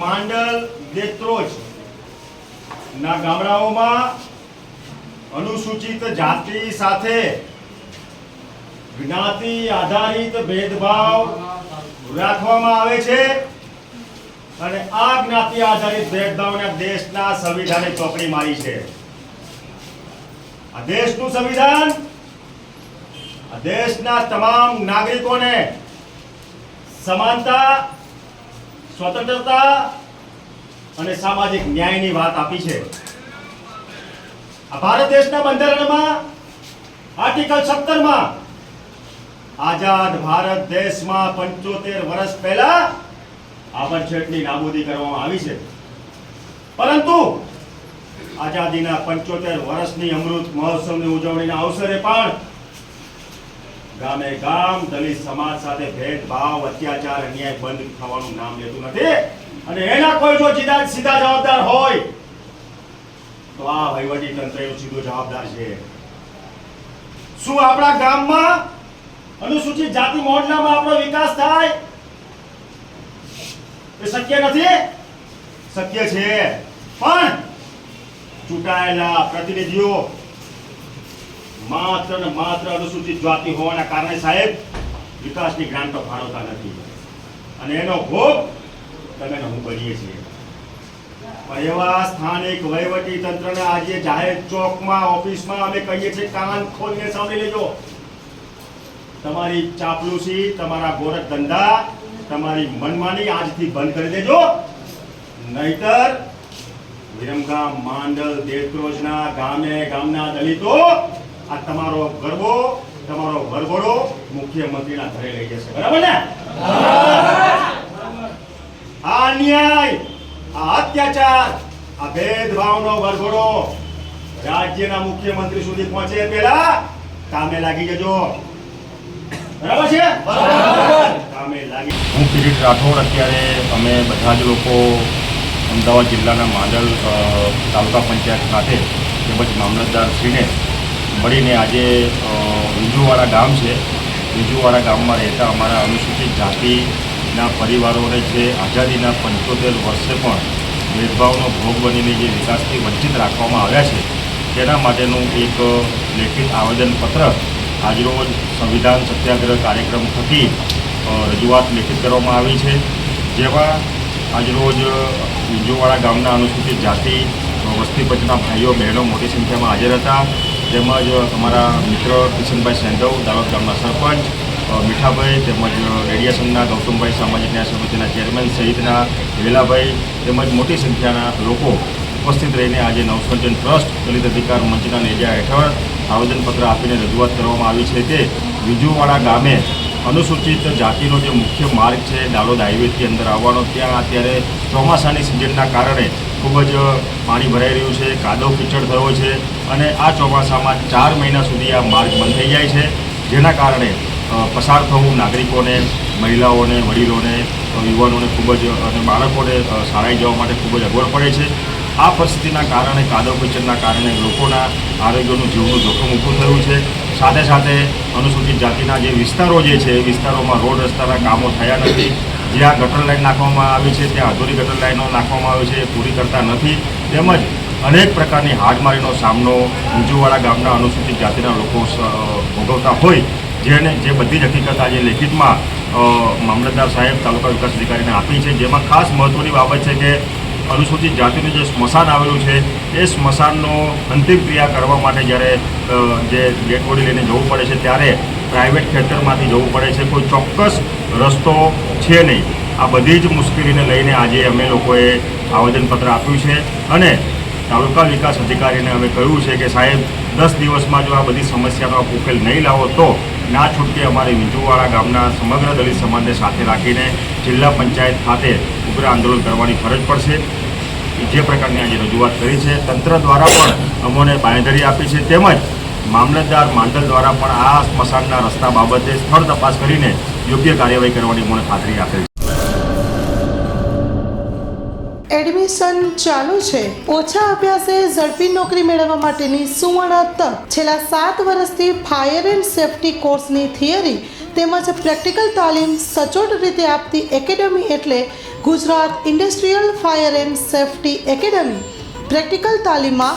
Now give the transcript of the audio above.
માંડલ દેત્રોજ ના ગામડાઓમાં અનુસૂચિત જાતિ સાથે જ્ઞાતિ આધારિત ભેદભાવ રાખવામાં આવે છે અને આ જ્ઞાતિ આધારિત ભેદભાવને દેશના સંવિધાને ચોપડી મારી છે. આ દેશનું સંવિધાન આ દેશના તમામ નાગરિકોને સમાનતા, સ્વતંત્રતા અને સામાજિક ન્યાયની વાત આપી છે. આ ભારત દેશના બંધારણમાં, આર્ટિકલ સત્તરમાં, આઝાદ ભારત દેશમાં પંચોતેર વર્ષ પહેલા આબરછેટની નાબૂદી કરવામાં આવી છે. પરંતુ આઝાદીના પંચોતેર વર્ષની અમૃત મહોત્સવની ઉજવણીના અવસરે પણ ગામે ગામ દલિત સમાજ સાથે ભેદભાવ, અત્યાચાર, અન્યાય, બંધ થવાનું નામ લેતું નથી. અને એના કોઈ જો સીધા સીધા જવાબદાર હોય, તો આ વહીવટી તંત્ર સીધો જવાબદાર છે. શું આપણા ગામમાં અનુસૂચિત જાતિ મોહલ્લામાં આપણો વિકાસ થાય? એ શક્ય નથી? શક્ય છે. પણ ચૂંટાયેલા પ્રતિનિધિઓ માત્ર ને માત્ર અનુસૂચિત જાતિ હોવાના કારણે સાહેબ, વિકાસની ગ્રાન્ટો ફાળવતા નથી. અને એનો ભોગ તમે હું બનીએ છીએ. પણ એવા સ્થાનિક વહીવટી તંત્રને આજે જાહેર ચોકમાં, ઓફિસમાં અમે કહીએ છીએ, કાન ખોલીને સાંભળી લેજો. તમારી ચાપલુસી, તમારા ગોરખ ધંધા, તમારી મનમાની આજથી બંધ કરી દેજો. નહીતર વિરમગામ, માંડલ, દેવક્રોજના, ગામે ગામના દલિતો આ તમારો ગરબો, તમારો વરઘોડો મુખ્યમંત્રીના ઘરે લઈ જશે. બરાબર ને? આ અન્યાય, આ અત્યાચાર, આ ભેદભાવનો વરઘોડો રાજ્યના મુખ્યમંત્રી સુધી પહોંચે પહેલા કામે લાગી જજો. બરાબર છે? હું કિરીટ રાઠોડ. અત્યારે અમે બધા જ લોકો અમદાવાદ જિલ્લાના માંડલ તાલુકા પંચાયત ખાતે તેમજ મામલતદારશ્રીને મળીને આજે વિજુવાડા ગામ છે. વિજુવાડા ગામમાં રહેતા અમારા અનુસૂચિત જાતિના પરિવારોને જે આઝાદીના પંચોતેર વર્ષે પણ ભેદભાવનો ભોગ બનીને જે વિકાસથી વંચિત રાખવામાં આવ્યા છે, તેના માટેનું એક લેખિત આવેદનપત્ર આજરોજ સંવિધાન સત્યાગ્રહ કાર્યક્રમ થકી રજૂઆત લેખિત કરવામાં આવી છે. જેમાં આજરોજ વિજુવાડા ગામના અનુસૂચિત જાતિ વસ્તી પચના ભાઈઓ બહેનો મોટી સંખ્યામાં હાજર હતા. તેમજ અમારા મિત્ર કિશનભાઈ સેંધવ, દાહોદ ગામના સરપંચ મીઠાભાઈ, તેમજ રેડિયેશનના ગૌતમભાઈ સામાજિક ન્યાય સમિતિના ચેરમેન સહિતના વેલાભાઈ તેમજ મોટી સંખ્યાના લોકો ઉપસ્થિત રહીને આજે નવસર્જન ટ્રસ્ટ, દલિત અધિકાર મંચના નેજા હેઠળ આવેદનપત્ર આપીને રજૂઆત કરવામાં આવી છે તે વિજુવાડા ગામે અનુસૂચિત જાતિનો જે મુખ્ય માર્ગ છે દાલોદ હાઈવેથી અંદર આવવાનો, ત્યાં અત્યારે ચોમાસાની સિઝનના કારણે ખૂબ જ પાણી ભરાઈ રહ્યું છે, કાદવ કીચડ થયો છે અને આ ચોમાસામાં ચાર મહિના સુધી આ માર્ગ બંધ થઈ જાય છે, જેના કારણે પસાર થવું નાગરિકોને, મહિલાઓને, વડીલોને યુવાનોને ખૂબ જ, અને બાળકોને શાળાએ જવા માટે ખૂબ જ અગવડ પડે છે. આ પરિસ્થિતિના કારણે, કાદવ કીચડના કારણે લોકોના આરોગ્યનું જીવનું જોખમ ઊભું થયું છે. સાથે સાથે અનુસૂચિત જાતિના જે વિસ્તારો જે છે, એ વિસ્તારોમાં રોડ રસ્તાના કામો થયા નથી. જ્યાં ગટર લાઈન નાખવામાં આવી છે, ત્યાં અધૂરી ગટર લાઈનો નાખવામાં આવી છે પૂરી કરતા નથી. તેમજ અનેક પ્રકારની હાડમારીનો સામનો ઊંચુવાળા ગામના અનુસૂચિત જાતિના લોકો ભોગવતા હોય, જેને, જે બધી જ હકીકત આજે લેખિતમાં મામલતદાર સાહેબ, તાલુકા વિકાસ અધિકારીને આપી છે. જેમાં ખાસ મહત્ત્વની બાબત છે કે અનુસૂચિત જાતિનું જે સ્મશાન આવેલું છે, એ સ્મશાનનો અંતિમ ક્રિયા કરવા માટે જ્યારે જે ડેડ બોડી લઈને જવું પડે છે, ત્યારે પ્રાઇવેટ ખેતરમાંથી જવું પડે છે. કોઈ ચોક્કસ રસ્તો છે નહીં. આ બધી જ મુશ્કેલીને લઈને આજે અમે લોકોએ આવેદનપત્ર આપ્યું છે અને તાલુકા વિકાસ અધિકારીને અમે કહ્યું છે કે સાહેબ, દસ દિવસમાં જો આ બધી સમસ્યાનો ઉકેલ નહીં લાવો તો ના છૂટકે અમારે વિંજુવાડા ગામના સમગ્ર દલિત સમાજને સાથે રાખીને જિલ્લા પંચાયત ખાતે ઉગ્ર આંદોલન કરવાની ફરજ પડશે. જે પ્રકારની આજે રજૂઆત કરી છે, તંત્ર દ્વારા પણ અમોને બાંયધરી આપી છે. તેમજ મામલતદાર માંડલ દ્વારા પણ આ સ્મશાનના રસ્તા બાબતે સ્થળ તપાસ કરીને યોગ્ય કાર્યવાહી કરવાની મને ખાતરી આપેલ એડમિશન ચાલુ છે. ઓછા અભ્યાસે ઝડપી નોકરી મેળવવા માટેની સુવર્ણ તક. છેલ્લા સાત વર્ષથી ફાયર એન્ડ સેફટી કોર્સની થિયરી તેમજ પ્રેક્ટિકલ તાલીમ સચોટ રીતે આપતી એકેડમી એટલે Gujarat industrial fire and safety academy. Practical તાલીમમાં